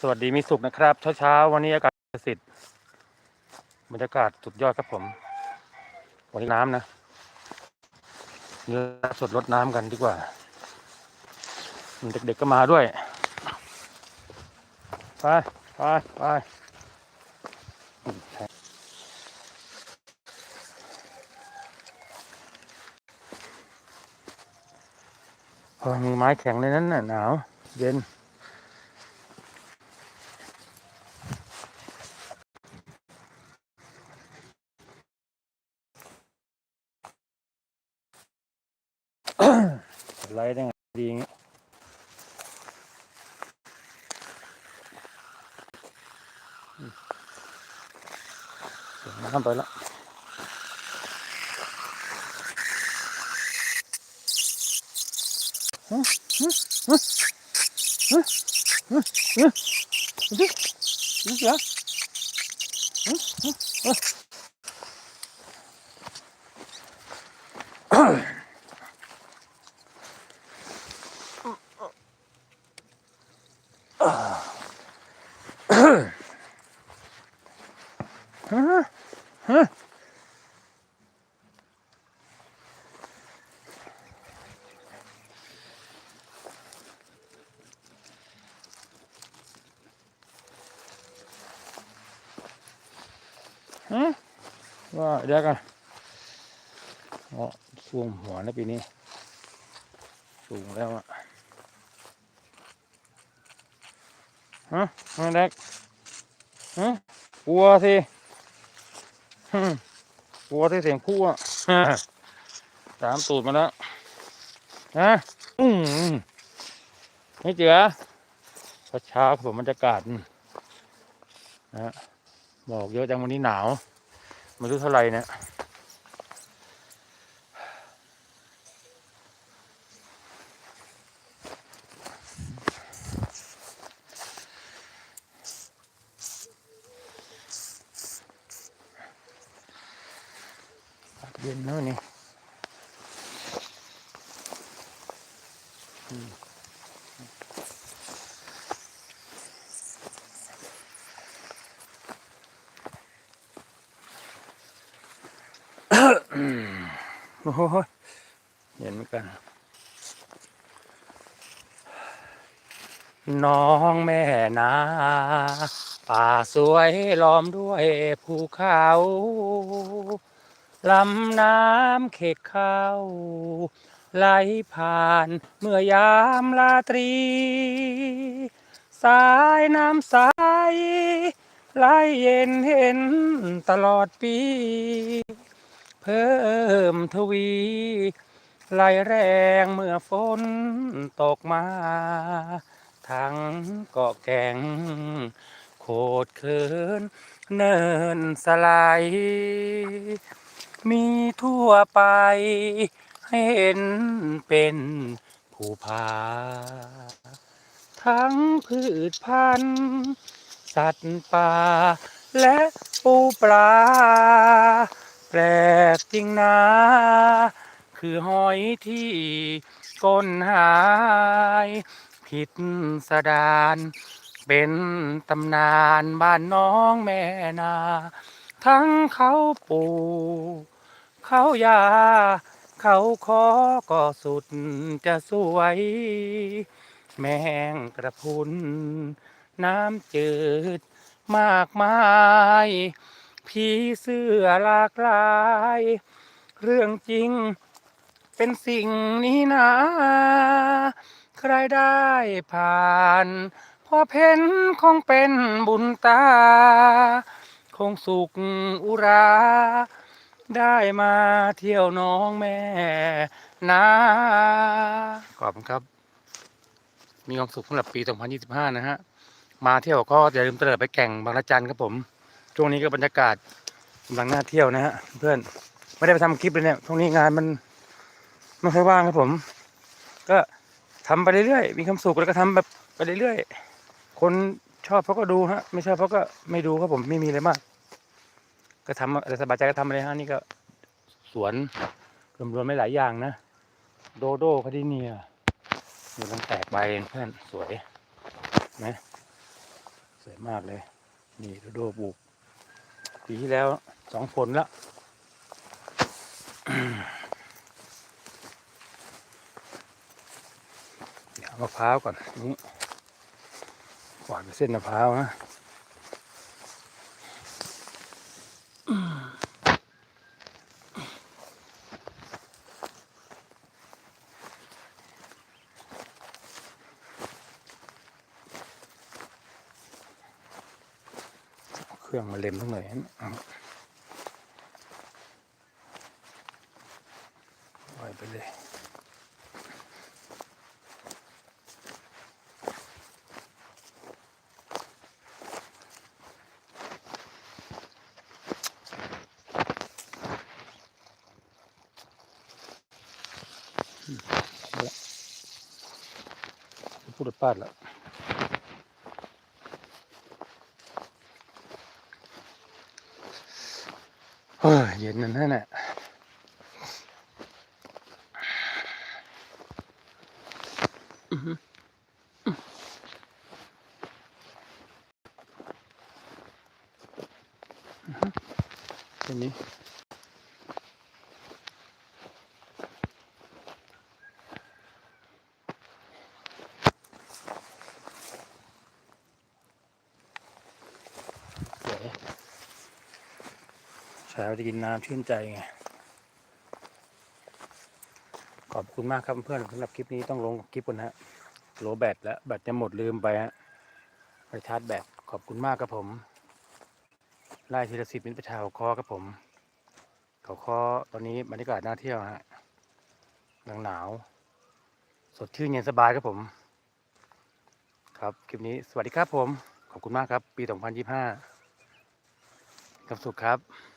สวัสดีมีสุขนะครับเช้าเช้าๆวันนี้อากาศสิทธิ์บรรยากาศสุดยอดครับผมวันนี้น้ำนะเนื้อสดรดน้ำกันดีกว่า เด็กๆก็มาด้วย ไปไปไปเออมีไม้แข็งในนั้นน่ะหนาว เย็น ไล่ได้ไงดีอย่างงี้อืมเดี๋ยวน้ำไปแล้วฮะฮะฮะฮะฮะฮะดูสิดูสิฮะฮะฮะฮะฮะฮะ ฮะว่าเดี๋ยวกันอ๋อสูงหัวนะปีนี้ สูงแล้วอะฮะฮะเด็กฮะกลัวสิฮึ่มกลัวที่เสียงพูอะตามตูดมาแล้วฮะอืมไม่เจอเช้าๆผมบรรยากาศนะ ฮะบอกเยอะจังวันนี้หนาวไม่รู้เท่าไหร่เนี่ยเย็นแล้วนี่ โอ้โหเย็นเหมือนกัน น้องแม่นาป่าสวยล้อมด้วยภูเขาลำน้ำเขกเข้าไหลผ่านเมื่อยามลาตรี สายน้ำใสไหลเย็นเห็นตลอดปี พิ่มทวีไหลแรงเมื่อฝนตกมา ทั้งเกาะแก่ง โคดเคินเนินสไลด์มีทั่วไปให้เห็นเป็นภูผา ทั้งพืชพันธุ์สัตว์ป่า และปูปลา แปลกจริงนะ คือหอยที่ก้นหาย ผิดสดาน เป็นตำนานบ้านน้องแม่นา ทั้งเขาปูเขายา เขาคอก็สุดจะสวย แมงกระพุน น้ำจืดมากมาย ผีเสื้อหลากหลาย เรื่องจริง เป็นสิ่งนี้นะ ใครได้ผ่านพอเพ้นคงเป็นบุญตา คงสุขอุรา ได้มาเที่ยวน้องแม่นาขอบคุณครับ มีความสุขสำหรับปี 2025 นะฮะ มาเที่ยวก็อย่าลืมเตลิดไปแก่งบางระจันครับผม ช่วงนี้ก็บรรยากาศกำลังน่าเที่ยวนะฮะเพื่อนไม่ได้ไปทำคลิปเลยเนี่ยช่วงนี้งานมันไม่ค่อยว่างครับผม ก็ทำไปเรื่อยๆมีความสุขแล้วก็ทำแบบไปเรื่อยๆคนชอบเขาก็ดูฮะ ไม่ชอบเขาก็ไม่ดูครับผมไม่มีอะไรมาก ก็ทำอะไรสบายใจก็ทำเลยฮะนี่ก็สวนรวมๆไม่หลายอย่างนะโดโดคาดิเนียมันต้องแตกใบเพื่อนสวยนะสวยมากเลย นี่โดโดปลูก ปีที่แล้วสองผลแล้ว เดี๋ยวเอามะพร้าวก่อนนี่หวานเส้นมะพร้าวนะเอาเค รื่องมาเล็มทั้งหน่อยนะเอาปล่อยไปเลยพูดพลาดแล้ว ฮ้ยเย็นนั่นแหละอื้อหืออื้อหือแค่นี้ ช้าจะกินน้ำชื่นใจไง ขอบคุณมากครับเพื่อนสำหรับคลิปนี้ต้องลงคลิปก่อนฮะโลแบตแล้วแบตจะหมดลืมไปฮะไปชาร์จแบตขอบคุณมากครับผมไล่ทีละสิบมิตรประชาเขาคอครับผมเขาคอตอนนี้บรรยากาศน่าเที่ยวฮะหนาวหนาว สดชื่นเย็นสบายครับผม ครับคลิปนี้สวัสดีครับผม ขอบคุณมากครับ ปี 2025กับสุขครับ